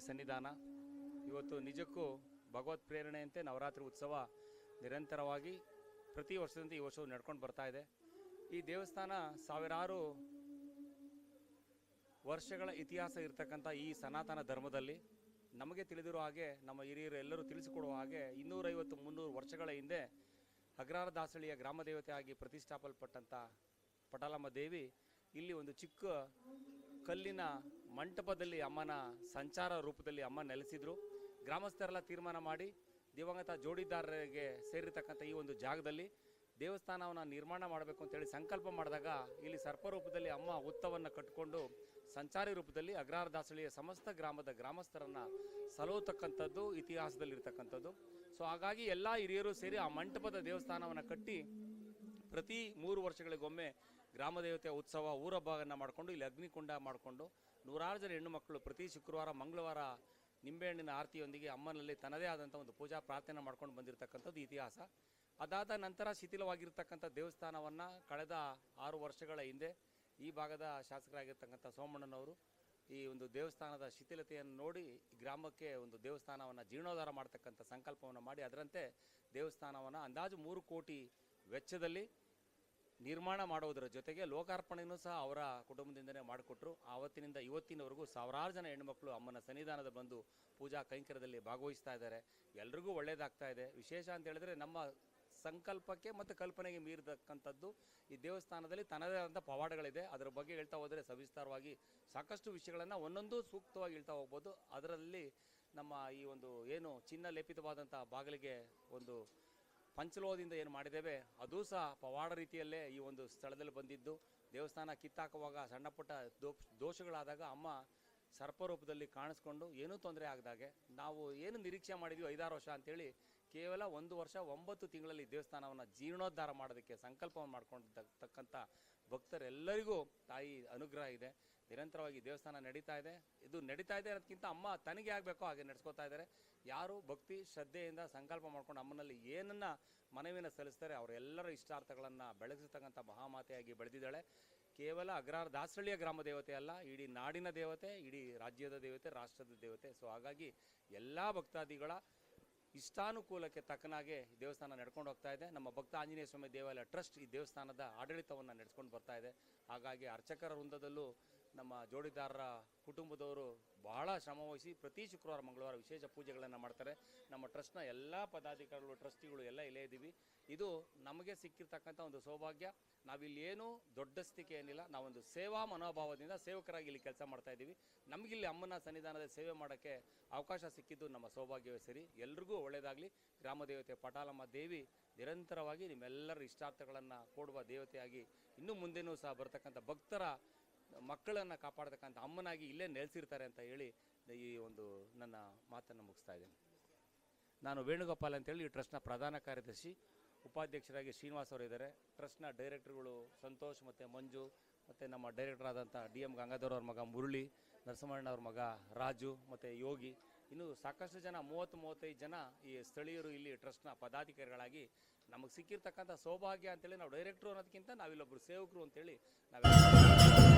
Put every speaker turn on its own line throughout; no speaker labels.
ದೇವಿ ಸನ್ನಿಧಾನ. ಇವತ್ತು ನಿಜಕ್ಕೂ ಭಗವತ್ ಪ್ರೇರಣೆಯಂತೆ ನವರಾತ್ರಿ ಉತ್ಸವ ನಿರಂತರವಾಗಿ ಪ್ರತಿ ವರ್ಷದಂತೆ ಈ ವರ್ಷವೂ ನಡ್ಕೊಂಡು ಬರ್ತಾ ಇದೆ. ಈ ದೇವಸ್ಥಾನ ಸಾವಿರಾರು ವರ್ಷಗಳ ಇತಿಹಾಸ ಇರತಕ್ಕಂಥ ಈ ಸನಾತನ ಧರ್ಮದಲ್ಲಿ ನಮಗೆ ತಿಳಿದಿರೋ ಹಾಗೆ ನಮ್ಮ ಹಿರಿಯರು ಎಲ್ಲರೂ ತಿಳಿಸಿಕೊಡುವ ಹಾಗೆ ಇನ್ನೂರೈವತ್ತು ಮುನ್ನೂರು ವರ್ಷಗಳ ಹಿಂದೆ ಅಗ್ರಾರ ದಾಸಳಿಯ ಗ್ರಾಮ ದೇವತೆಯಾಗಿ ಪ್ರತಿಷ್ಠಾಪಲ್ಪಟ್ಟಂಥ ಪಟಾಲಮ್ಮ ದೇವಿ ಇಲ್ಲಿ ಒಂದು ಚಿಕ್ಕ ಕಲ್ಲಿನ ಮಂಟಪದಲ್ಲಿ ಅಮ್ಮನ ಸಂಚಾರ ರೂಪದಲ್ಲಿ ಅಮ್ಮ ನೆಲೆಸಿದ್ರು. ಗ್ರಾಮಸ್ಥರೆಲ್ಲ ತೀರ್ಮಾನ ಮಾಡಿ ದಿವಂಗತ ಜೋಡಿದಾರರಿಗೆ ಸೇರಿರ್ತಕ್ಕಂಥ ಈ ಒಂದು ಜಾಗದಲ್ಲಿ ದೇವಸ್ಥಾನವನ್ನು ನಿರ್ಮಾಣ ಮಾಡಬೇಕು ಅಂತೇಳಿ ಸಂಕಲ್ಪ ಮಾಡಿದಾಗ ಇಲ್ಲಿ ಸರ್ಪ ರೂಪದಲ್ಲಿ ಅಮ್ಮ ಹುತ್ತವನ್ನು ಕಟ್ಟಿಕೊಂಡು ಸಂಚಾರಿ ರೂಪದಲ್ಲಿ ಅಗ್ರಹಾರ ದಾಸಳಿಯ ಸಮಸ್ತ ಗ್ರಾಮದ ಗ್ರಾಮಸ್ಥರನ್ನ ಸಲೋತಕ್ಕಂಥದ್ದು ಇತಿಹಾಸದಲ್ಲಿರ್ತಕ್ಕಂಥದ್ದು. ಸೊ ಹಾಗಾಗಿ ಎಲ್ಲ ಹಿರಿಯರು ಸೇರಿ ಆ ಮಂಟಪದ ದೇವಸ್ಥಾನವನ್ನು ಕಟ್ಟಿ ಪ್ರತಿ ಮೂರು ವರ್ಷಗಳಿಗೊಮ್ಮೆ ಗ್ರಾಮ ದೇವತೆಯ ಉತ್ಸವ ಊರಬ್ಬವನ್ನು ಮಾಡಿಕೊಂಡು, ಇಲ್ಲಿ ಅಗ್ನಿಕುಂಡ ಮಾಡಿಕೊಂಡು, ನೂರಾರು ಜನ ಹೆಣ್ಣು ಮಕ್ಕಳು ಪ್ರತಿ ಶುಕ್ರವಾರ, ಮಂಗಳವಾರ ನಿಂಬೆಹಣ್ಣಿನ ಆರತಿಯೊಂದಿಗೆ ಅಮ್ಮನಲ್ಲಿ ತನ್ನದೇ ಆದಂಥ ಒಂದು ಪೂಜಾ ಪ್ರಾರ್ಥನೆ ಮಾಡ್ಕೊಂಡು ಬಂದಿರತಕ್ಕಂಥದ್ದು ಇತಿಹಾಸ. ಅದಾದ ನಂತರ ಶಿಥಿಲವಾಗಿರ್ತಕ್ಕಂಥ ದೇವಸ್ಥಾನವನ್ನು ಕಳೆದ ಆರು ವರ್ಷಗಳ ಹಿಂದೆ ಈ ಭಾಗದ ಶಾಸಕರಾಗಿರ್ತಕ್ಕಂಥ ಸೋಮಣ್ಣನವರು ಈ ಒಂದು ದೇವಸ್ಥಾನದ ಶಿಥಿಲತೆಯನ್ನು ನೋಡಿ ಗ್ರಾಮಕ್ಕೆ ಒಂದು ದೇವಸ್ಥಾನವನ್ನು ಜೀರ್ಣೋದ್ಧಾರ ಮಾಡ್ತಕ್ಕಂಥ ಸಂಕಲ್ಪವನ್ನು ಮಾಡಿ, ಅದರಂತೆ ದೇವಸ್ಥಾನವನ್ನು ಅಂದಾಜು ಮೂರು ಕೋಟಿ ವೆಚ್ಚದಲ್ಲಿ ನಿರ್ಮಾಣ ಮಾಡುವುದರ ಜೊತೆಗೆ ಲೋಕಾರ್ಪಣೆಯೂ ಸಹ ಅವರ ಕುಟುಂಬದಿಂದಲೇ ಮಾಡಿಕೊಟ್ರು. ಆವತ್ತಿನಿಂದ ಇವತ್ತಿನವರೆಗೂ ಸಾವಿರಾರು ಜನ ಹೆಣ್ಣುಮಕ್ಕಳು ಅಮ್ಮನ ಸನ್ನಿಧಾನದ ಬಂದು ಪೂಜಾ ಕೈಂಕರ್ಯದಲ್ಲಿ ಭಾಗವಹಿಸ್ತಾ ಇದ್ದಾರೆ. ಎಲ್ರಿಗೂ ಒಳ್ಳೇದಾಗ್ತಾ ಇದೆ. ವಿಶೇಷ ಅಂತ ಹೇಳಿದ್ರೆ ನಮ್ಮ ಸಂಕಲ್ಪಕ್ಕೆ ಮತ್ತು ಕಲ್ಪನೆಗೆ ಮೀರಿದಕ್ಕಂಥದ್ದು ಈ ದೇವಸ್ಥಾನದಲ್ಲಿ ತನ್ನದೇ ಆದಂಥ ಪವಾಡಗಳಿದೆ. ಅದರ ಬಗ್ಗೆ ಹೇಳ್ತಾ ಹೋದರೆ ಸವಿಸ್ತಾರವಾಗಿ ಸಾಕಷ್ಟು ವಿಷಯಗಳನ್ನು ಒಂದೊಂದು ಸೂಕ್ತವಾಗಿ ಹೇಳ್ತಾ ಹೋಗ್ಬೋದು. ಅದರಲ್ಲಿ ನಮ್ಮ ಈ ಒಂದು ಏನು ಚಿನ್ನ ಲೇಪಿತವಾದಂಥ ಬಾಗಿಲಿಗೆ ಒಂದು ಪಂಚಲೋಹದಿಂದ ಏನು ಮಾಡಿದ್ದೇವೆ, ಅದು ಸಹ ಪವಾಡ ರೀತಿಯಲ್ಲೇ ಈ ಒಂದು ಸ್ಥಳದಲ್ಲಿ ಬಂದಿದ್ದು. ದೇವಸ್ಥಾನ ಕಿತ್ತಾಕುವಾಗ ಸಣ್ಣ ಪುಟ್ಟ ದೋಷಗಳಾದಾಗ ಅಮ್ಮ ಸರ್ಪರೂಪದಲ್ಲಿ ಕಾಣಿಸ್ಕೊಂಡು ಏನೂ ತೊಂದರೆ ಆಗದಾಗೆ. ನಾವು ಏನು ನಿರೀಕ್ಷೆ ಮಾಡಿದ್ವಿ ಐದಾರು ವರ್ಷ ಅಂತೇಳಿ, ಕೇವಲ ಒಂದು ವರ್ಷ ಒಂಬತ್ತು ತಿಂಗಳಲ್ಲಿ ದೇವಸ್ಥಾನವನ್ನು ಜೀರ್ಣೋದ್ಧಾರ ಮಾಡೋದಕ್ಕೆ ಸಂಕಲ್ಪವನ್ನು ಮಾಡ್ಕೊಂಡಿರ್ತಕ್ಕಂಥ ಭಕ್ತರೆಲ್ಲರಿಗೂ ತಾಯಿ ಅನುಗ್ರಹ ಇದೆ. ನಿರಂತರವಾಗಿ ದೇವಸ್ಥಾನ ನಡೀತಾ ಇದೆ. ಇದು ನಡೀತಾ ಇದೆ ಅನ್ನೋದಕ್ಕಿಂತ ಅಮ್ಮ ತನಗೆ ಆಗಬೇಕೋ ಹಾಗೆ ನಡೆಸ್ಕೋತಾ ಇದ್ದಾರೆ. ಯಾರು ಭಕ್ತಿ, ಶ್ರದ್ಧೆಯಿಂದ ಸಂಕಲ್ಪ ಮಾಡ್ಕೊಂಡು ಅಮ್ಮನಲ್ಲಿ ಏನನ್ನ ಮನವಿನ ಸಲ್ಲಿಸ್ತಾರೆ ಅವರೆಲ್ಲರ ಇಷ್ಟಾರ್ಥಗಳನ್ನು ಬೆಳಗಿಸತಕ್ಕಂಥ ಮಹಾಮಾತೆಯಾಗಿ ಬೆಳೆದಿದ್ದಾಳೆ. ಕೇವಲ ಅಗ್ರಾರ ದಾಸಳ್ಳಿಯ ಗ್ರಾಮ ದೇವತೆ ಅಲ್ಲ, ಇಡೀ ನಾಡಿನ ದೇವತೆ, ಇಡೀ ರಾಜ್ಯದ ದೇವತೆ, ರಾಷ್ಟ್ರದ ದೇವತೆ. ಸೊ ಹಾಗಾಗಿ ಎಲ್ಲ ಭಕ್ತಾದಿಗಳ ಇಷ್ಟಾನುಕೂಲಕ್ಕೆ ತಕ್ಕನಾಗೆ ದೇವಸ್ಥಾನ ನಡ್ಕೊಂಡು ಹೋಗ್ತಾ ಇದೆ. ನಮ್ಮ ಭಕ್ತ ಆಂಜನೇಯ ಸ್ವಾಮಿ ದೇವಾಲಯ ಟ್ರಸ್ಟ್ ಈ ದೇವಸ್ಥಾನದ ಆಡಳಿತವನ್ನು ನಡೆಸ್ಕೊಂಡು ಬರ್ತಾ ಇದೆ. ಹಾಗಾಗಿ ಅರ್ಚಕರ ವೃಂದದಲ್ಲೂ ನಮ್ಮ ಜೋಡಿದಾರರ ಕುಟುಂಬದವರು ಬಹಳ ಶ್ರಮವಹಿಸಿ ಪ್ರತಿ ಶುಕ್ರವಾರ, ಮಂಗಳವಾರ ವಿಶೇಷ ಪೂಜೆಗಳನ್ನು ಮಾಡ್ತಾರೆ. ನಮ್ಮ ಟ್ರಸ್ಟ್ನ ಎಲ್ಲ ಪದಾಧಿಕಾರಿಗಳು, ಟ್ರಸ್ಟಿಗಳು ಎಲ್ಲ ಇಲ್ಲೇ ಇದ್ದೀವಿ. ಇದು ನಮಗೆ ಸಿಕ್ಕಿರ್ತಕ್ಕಂಥ ಒಂದು ಸೌಭಾಗ್ಯ. ನಾವಿಲ್ಲಿ ಏನು ಸ್ಥಿತಿ ಏನಿಲ್ಲ. ನಾವೊಂದು ಸೇವಾ ಮನೋಭಾವದಿಂದ ಸೇವಕರಾಗಿ ಇಲ್ಲಿ ಕೆಲಸ ಮಾಡ್ತಾ ಇದ್ದೀವಿ. ನಮಗಿಲ್ಲಿ ಅಮ್ಮನ ಸನ್ನಿಧಾನದ ಸೇವೆ ಮಾಡೋಕ್ಕೆ ಅವಕಾಶ ಸಿಕ್ಕಿದ್ದು ನಮ್ಮ ಸೌಭಾಗ್ಯವೇ ಸರಿ. ಎಲ್ರಿಗೂ ಒಳ್ಳೆಯದಾಗಲಿ ಗ್ರಾಮ ದೇವತೆ ಪಟಾಲಮ್ಮ ದೇವಿ ನಿರಂತರವಾಗಿ ನಿಮ್ಮೆಲ್ಲರ ಇಷ್ಟಾರ್ಥಗಳನ್ನು ಕೊಡುವ ದೇವತೆಯಾಗಿ ಇನ್ನು ಮುಂದೆನೂ ಸಹ ಬರ್ತಕ್ಕಂಥ ಭಕ್ತರ ಮಕ್ಕಳನ್ನು ಕಾಪಾಡ್ತಕ್ಕಂಥ ಅಮ್ಮನಾಗಿ ಇಲ್ಲೇ ನೆಲೆಸಿರ್ತಾರೆ ಅಂತ ಹೇಳಿ ಈ ಒಂದು ನನ್ನ ಮಾತನ್ನು ಮುಗಿಸ್ತಾ ಇದ್ದೇನೆ. ನಾನು ವೇಣುಗೋಪಾಲ್ ಅಂತೇಳಿ ಈ ಟ್ರಸ್ಟ್ನ ಪ್ರಧಾನ ಕಾರ್ಯದರ್ಶಿ, ಉಪಾಧ್ಯಕ್ಷರಾಗಿ ಶ್ರೀನಿವಾಸ್ ಅವರು ಇದ್ದಾರೆ. ಟ್ರಸ್ಟ್ನ ಡೈರೆಕ್ಟರ್ಗಳು ಸಂತೋಷ್ ಮತ್ತು ಮಂಜು, ಮತ್ತು ನಮ್ಮ ಡೈರೆಕ್ಟರ್ ಆದಂಥ ಡಿ ಎಂ ಗಂಗಾಧರ್ ಅವ್ರ ಮಗ ಮುರಳಿ, ನರಸಿಂಹಣ್ಣ ಅವ್ರ ಮಗ ರಾಜು, ಮತ್ತು ಯೋಗಿ. ಇನ್ನು ಸಾಕಷ್ಟು ಜನ, ಮೂವತ್ತು ಮೂವತ್ತೈದು ಜನ ಈ ಸ್ಥಳೀಯರು ಇಲ್ಲಿ ಟ್ರಸ್ಟ್ನ ಪದಾಧಿಕಾರಿಗಳಾಗಿ ನಮಗೆ ಸಿಕ್ಕಿರ್ತಕ್ಕಂಥ ಸೌಭಾಗ್ಯ ಅಂತೇಳಿ ನಾವು ಡೈರೆಕ್ಟ್ರು ಅನ್ನೋದಕ್ಕಿಂತ ನಾವಿಲ್ಲೊಬ್ಬರು ಸೇವಕರು ಅಂತೇಳಿ ನಾವು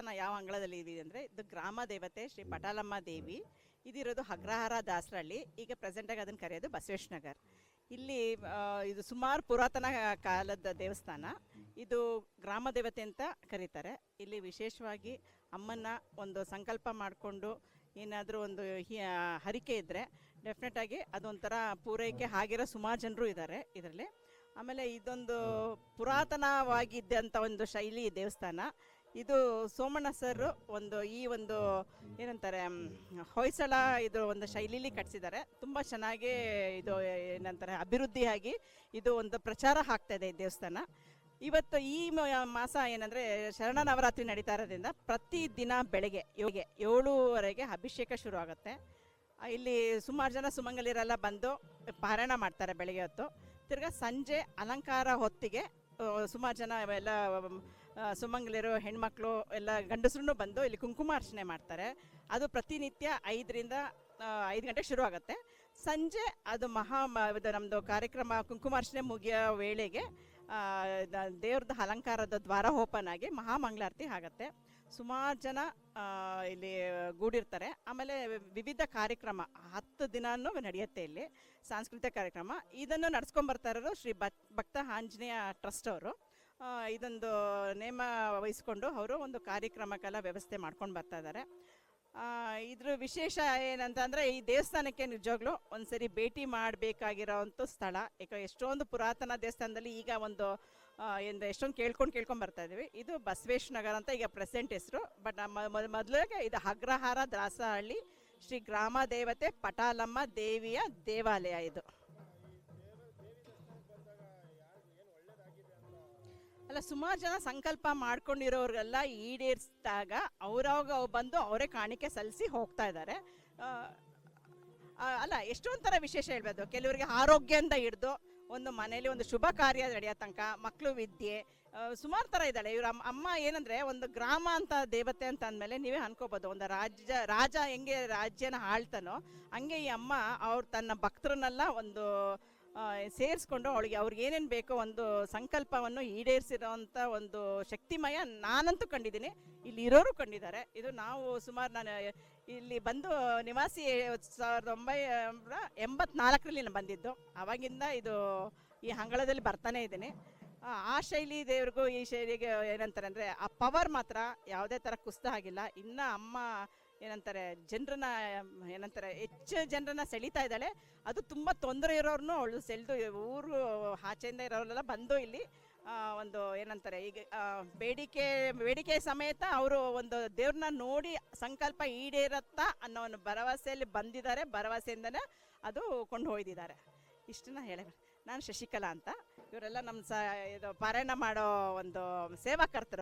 ದೇವಸ್ಥಾನ ಯಾವ ಅಂಗಳದಲ್ಲಿ ಇದೆ ಅಂದರೆ ಇದು ಗ್ರಾಮ ದೇವತೆ ಶ್ರೀ ಪಟಾಲಮ್ಮ ದೇವಿ. ಇದಿರೋದು ಅಗ್ರಹಾರ ದಾಸರಳ್ಳಿ ಈಗ ಪ್ರೆಸೆಂಟಾಗಿ ಅದನ್ನು ಕರೆಯೋದು ಬಸವೇಶ್ ನಗರ್ ಇಲ್ಲಿ ಇದು ಸುಮಾರು ಪುರಾತನ ಕಾಲದ ದೇವಸ್ಥಾನ. ಇದು ಗ್ರಾಮ ದೇವತೆ ಅಂತ ಕರೀತಾರೆ. ಇಲ್ಲಿ ವಿಶೇಷವಾಗಿ ಅಮ್ಮನ ಒಂದು ಸಂಕಲ್ಪ ಮಾಡಿಕೊಂಡು ಏನಾದರೂ ಒಂದು ಹರಿಕೆ ಇದ್ದರೆ ಡೆಫಿನೆಟ್ ಆಗಿ ಅದೊಂಥರ ಪೂರೈಕೆ ಆಗಿರೋ ಸುಮಾರು ಜನರು ಇದ್ದಾರೆ ಇದರಲ್ಲಿ. ಆಮೇಲೆ ಇದೊಂದು ಪುರಾತನವಾಗಿದ್ದಂಥ ಒಂದು ಶೈಲಿ ದೇವಸ್ಥಾನ. ಇದು ಸೋಮಣ್ಣ ಸರ್ ಒಂದು ಈ ಒಂದು ಏನಂತಾರೆ ಹೊಯ್ಸಳ ಇದು ಒಂದು ಶೈಲಿಲಿ ಕಟ್ಸಿದ್ದಾರೆ. ತುಂಬ ಚೆನ್ನಾಗಿ ಇದು ಏನಂತಾರೆ, ಅಭಿವೃದ್ಧಿಯಾಗಿ ಇದು ಒಂದು ಪ್ರಚಾರ ಆಗ್ತಾ ಇದೆ ಈ ದೇವಸ್ಥಾನ. ಇವತ್ತು ಈ ಮಾಸ ಏನಂದ್ರೆ ಶರಣ ನವರಾತ್ರಿ ನಡೀತಾ ಇರೋದ್ರಿಂದ ಪ್ರತಿ ದಿನ ಬೆಳಗ್ಗೆ ಯೋಗೆ ಏಳುವರೆಗೆ ಅಭಿಷೇಕ ಶುರು ಆಗುತ್ತೆ. ಇಲ್ಲಿ ಸುಮಾರು ಜನ ಸುಮಂಗಲಿರೆಲ್ಲ ಬಂದು ಪಾರಾಯಣ ಮಾಡ್ತಾರೆ ಬೆಳಗ್ಗೆ ಹೊತ್ತು. ತಿರ್ಗಾ ಸಂಜೆ ಅಲಂಕಾರ ಹೊತ್ತಿಗೆ ಸುಮಾರು ಜನ ಎಲ್ಲ ಆ, ಸುಮಂಗಲಿರು ಹೆಣ್ಮಕ್ಳು ಎಲ್ಲ ಗಂಡಸರು ಬಂದು ಇಲ್ಲಿ ಕುಂಕುಮಾರ್ಚನೆ ಮಾಡ್ತಾರೆ. ಅದು ಪ್ರತಿನಿತ್ಯ ಐದರಿಂದ ಐದು ಗಂಟೆಗೆ ಶುರು ಆಗುತ್ತೆ. ಸಂಜೆ ಅದು ಮಹಾ ಇದು ನಮ್ಮದು ಕಾರ್ಯಕ್ರಮ ಕುಂಕುಮಾರ್ಚನೆ ಮುಗಿಯೋ ವೇಳೆಗೆ ದೇವ್ರದ್ದು ಅಲಂಕಾರದ ದ್ವಾರ ಓಪನ್ ಆಗಿ ಮಹಾಮಂಗಳಾರತಿ ಆಗುತ್ತೆ. ಸುಮಾರು ಜನ ಇಲ್ಲಿ ಗೂಡಿರ್ತಾರೆ. ಆಮೇಲೆ ವಿವಿಧ ಕಾರ್ಯಕ್ರಮ ಹತ್ತು ದಿನಾನು ನಡೆಯುತ್ತೆ ಇಲ್ಲಿ ಸಾಂಸ್ಕೃತಿಕ ಕಾರ್ಯಕ್ರಮ. ಇದನ್ನು ನಡೆಸ್ಕೊಂಬರ್ತಾ ಇರೋರು ಶ್ರೀ ಭಕ್ ಭಕ್ತ ಆಂಜನೇಯ ಟ್ರಸ್ಟ್ ಅವರು. ಇದೊಂದು ನೇಮ ವಹಿಸ್ಕೊಂಡು ಅವರು ಒಂದು ಕಾರ್ಯಕ್ರಮಕ್ಕೆಲ್ಲ ವ್ಯವಸ್ಥೆ ಮಾಡ್ಕೊಂಡು ಬರ್ತಾ ಇದ್ದಾರೆ ಇದ್ರ ವಿಶೇಷ ಏನಂತಂದರೆ ಈ ದೇವಸ್ಥಾನಕ್ಕೆ ನಿಜವಾಗ್ಲೂ ಒಂದ್ಸರಿ ಭೇಟಿ ಮಾಡಬೇಕಾಗಿರೋವಂಥ ಸ್ಥಳ. ಯಾಕೆ ಎಷ್ಟೊಂದು ಪುರಾತನ ದೇವಸ್ಥಾನದಲ್ಲಿ ಈಗ ಒಂದು ಏನು ಎಷ್ಟೊಂದು ಕೇಳ್ಕೊಂಡು ಕೇಳ್ಕೊಂಡು ಬರ್ತಾ ಇದೀವಿ ಇದು ಬಸವೇಶ್ ನಗರ ಅಂತ ಈಗ ಪ್ರೆಸೆಂಟ್ ಹೆಸರು. ಬಟ್ ಮೊದಲಿಗೆ ಇದು ಅಗ್ರಹಾರ ದಾಸಹಳ್ಳಿ ಶ್ರೀ ಗ್ರಾಮ ದೇವತೆ ಪಟಾಲಮ್ಮ ದೇವಿಯ ದೇವಾಲಯ ಇದು. ಅಲ್ಲ, ಸುಮಾರು ಜನ ಸಂಕಲ್ಪ ಮಾಡ್ಕೊಂಡಿರೋರಿಗೆಲ್ಲ ಈಡೇರಿಸಿದಾಗ ಅವ್ರವಾಗ ಬಂದು ಅವರೇ ಕಾಣಿಕೆ ಸಲ್ಲಿಸಿ ಹೋಗ್ತಾ ಇದ್ದಾರೆ ಅಲ್ಲ, ಎಷ್ಟೊಂಥರ ಥರ ವಿಶೇಷ ಹೇಳ್ಬೋದು? ಕೆಲವರಿಗೆ ಆರೋಗ್ಯದಿಂದ ಹಿಡ್ದು ಒಂದು ಮನೇಲಿ ಒಂದು ಶುಭ ಕಾರ್ಯ ನಡೆಯೋ ತನಕ ಮಕ್ಕಳು ವಿದ್ಯೆ ಸುಮಾರು ಥರ ಇದ್ದಾಳೆ. ಇವ್ರ ಅಮ್ಮ ಏನಂದ್ರೆ ಒಂದು ಗ್ರಾಮ ಅಂತ ದೇವತೆ ಅಂತ ಅಂದಮೇಲೆ ನೀವೇ ಅನ್ಕೋಬೋದು, ಒಂದು ರಾಜ್ಯ, ರಾಜ ಹೆಂಗೆ ರಾಜ್ಯನ ಆಳ್ತಾನೋ, ಹಂಗೆ ಈ ಅಮ್ಮ ಅವ್ರು ತನ್ನ ಭಕ್ತರನ್ನೆಲ್ಲ ಒಂದು ಸೇರಿಸ್ಕೊಂಡು ಅವಳಿಗೆ ಅವ್ರಿಗೆ ಏನೇನು ಬೇಕೋ ಒಂದು ಸಂಕಲ್ಪವನ್ನು ಈಡೇರಿಸಿರೋಂಥ ಒಂದು ಶಕ್ತಿಮಯ ನಾನಂತೂ ಕಂಡಿದ್ದೀನಿ. ಇಲ್ಲಿ ಇರೋರು ಕಂಡಿದ್ದಾರೆ. ಇದು ನಾವು ಸುಮಾರು ನಾನು, ಇಲ್ಲಿ ಬಂದು ನಿವಾಸಿ ಸಾವಿರದ ಒಂಬೈನೂರ ಎಂಬತ್ನಾಲ್ಕರಲ್ಲಿ ನಾನು ಬಂದಿದ್ದು. ಅವಾಗಿಂದ ಇದು ಈ ಅಂಗಳದಲ್ಲಿ ಬರ್ತಾನೆ ಇದ್ದೀನಿ. ಆ ಶೈಲಿ ದೇವ್ರಿಗೂ ಈ ಶೈಲಿಗೆ ಏನಂತಾರೆ ಅಂದರೆ ಆ ಪವರ್ ಮಾತ್ರ ಯಾವುದೇ ಥರ ಕುಸ್ತ ಆಗಿಲ್ಲ. ಇನ್ನು ಅಮ್ಮ ಏನಂತಾರೆ, ಜನರನ್ನ, ಏನಂತಾರೆ, ಹೆಚ್ಚು ಜನರನ್ನ ಸೆಳೀತಾ ಇದ್ದಾಳೆ. ಅದು ತುಂಬ ತೊಂದರೆ ಇರೋರ್ನು ಅವಳು ಸೆಳೆದು, ಊರು ಆಚೆಯಿಂದ ಇರೋರೆಲ್ಲ ಬಂದು ಇಲ್ಲಿ ಒಂದು ಏನಂತಾರೆ, ಈಗ ಬೇಡಿಕೆ ಬೇಡಿಕೆ ಸಮೇತ ಅವರು ಒಂದು ದೇವ್ರನ್ನ ನೋಡಿ ಸಂಕಲ್ಪ ಈಡೇರತ್ತಾ ಅನ್ನೋ ಒಂದು ಭರವಸೆಯಲ್ಲಿ ಬಂದಿದ್ದಾರೆ. ಭರವಸೆಯಿಂದನೇ ಅದು ಕೊಂಡು ಹೋಯ್ದಿದ್ದಾರೆ. ಇಷ್ಟನ್ನ ಹೇಳ ನಾನು ಶಶಿಕಲಾ ಅಂತ. ಇವರೆಲ್ಲ ನಮ್ಮ ಸ, ಇದು ಪಾರಾಯಣ ಮಾಡೋ ಒಂದು ಸೇವಾಕರ್ತರು.